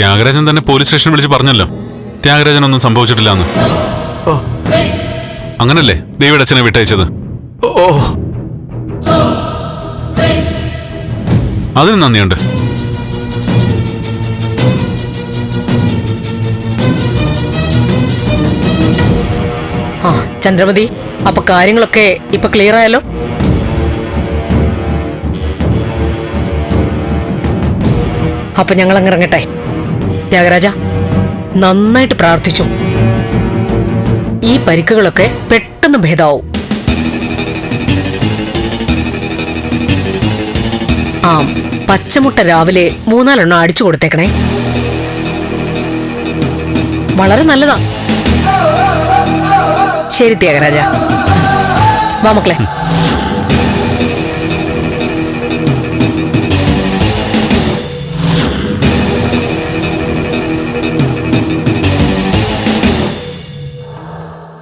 ത്യാഗരാജൻ തന്നെ പോലീസ് സ്റ്റേഷനിൽ വിളിച്ച് പറഞ്ഞല്ലോ. ത്യാഗരാജൻ ഒന്നും സംഭവിച്ചിട്ടില്ല എന്ന് അങ്ങനല്ലേ? ദേവിയുടെ അച്ഛനെ വിട്ടയച്ചത്. ഓ. അതിന് നന്ദിയുണ്ട്. ആ ചന്ദ്രമതി അപ്പൊ കാര്യങ്ങളൊക്കെ ഇപ്പൊ ക്ലിയർ ആയല്ലോ? അപ്പൊ ഞങ്ങൾ അങ്ങ് ഇറങ്ങട്ടെ. ത്യാഗരാജ നന്നായിട്ട് പ്രാർത്ഥിച്ചു. ഈ പരിക്കുകളൊക്കെ പെട്ടെന്ന് ഭേദാവും. ആ പച്ചമുട്ട രാവിലെ മൂന്നാലെണ്ണം അടിച്ചു കൊടുത്തേക്കണേ. വളരെ നല്ലതാ. ശരി ത്യാഗരാജ. വാ മക്കളെ.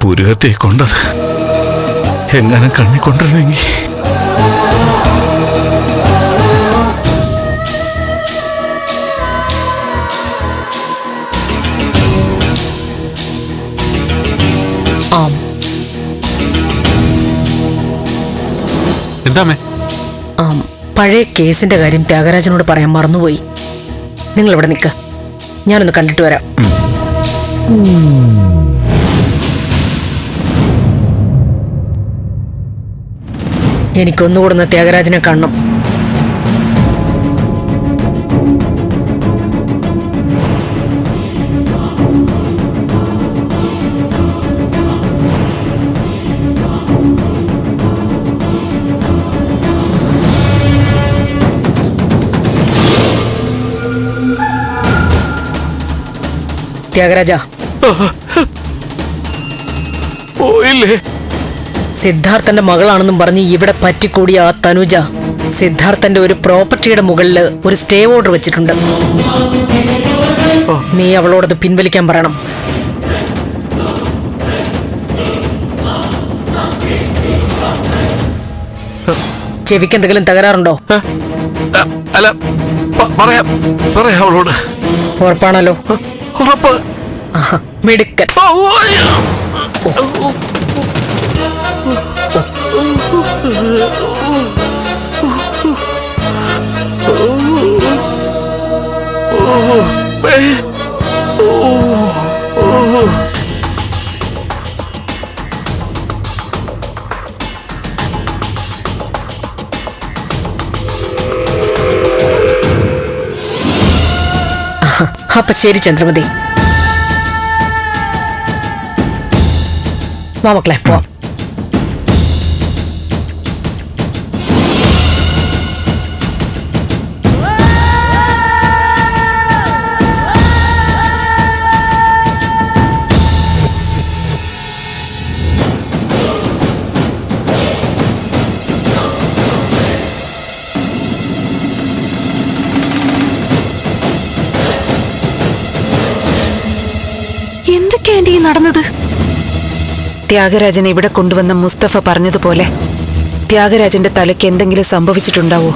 പുരുകത്തെ കൊണ്ടത്. എങ്ങനെ കണ്ണി കൊണ്ടിരുന്നെങ്കിൽ ആം. എന്താമേ പഴയ കേസിന്റെ കാര്യം ത്യാഗരാജനോട് പറയാൻ മറന്നുപോയി. നിങ്ങൾ ഇവിടെ നിൽക്ക. ഞാനൊന്ന് കണ്ടിട്ട് വരാം. എനിക്കൊന്നുകൂടെ ഒന്ന് ത്യാഗരാജനെ കാണണം. ത്യാഗരാജ. പോയില്ലേ? സിദ്ധാർത്ഥന്റെ മകളാണെന്നും പറഞ്ഞ് ഇവിടെ പറ്റിക്കൂടിയ ആ തനുജ സിദ്ധാർത്ഥന്റെ ഒരു പ്രോപ്പർട്ടിയുടെ മുകളിൽ ഒരു സ്റ്റേ ഓർഡർ വെച്ചിട്ടുണ്ട്. നീ അവളോടത് പിൻവലിക്കാൻ പറയണം. ചെവിക്ക് എന്തെങ്കിലും തകരാറുണ്ടോ? അല്ല പ- പറയാം പറയാം അവളോട്. ഉറപ്പാണല്ലോ. ഉറപ്പ്. മെഡിക്കൽ മിടുക്കൻ. ഓ, അയ്യോ. ഓ, ഏ, ഓ, ഈ നടന്നത്? ത്യാഗരാജൻ ഇവിടെ കൊണ്ടുവന്ന മുസ്തഫ പറഞ്ഞതുപോലെ ത്യാഗരാജന്റെ തലയ്ക്ക് എന്തെങ്കിലും സംഭവിച്ചിട്ടുണ്ടാവോ?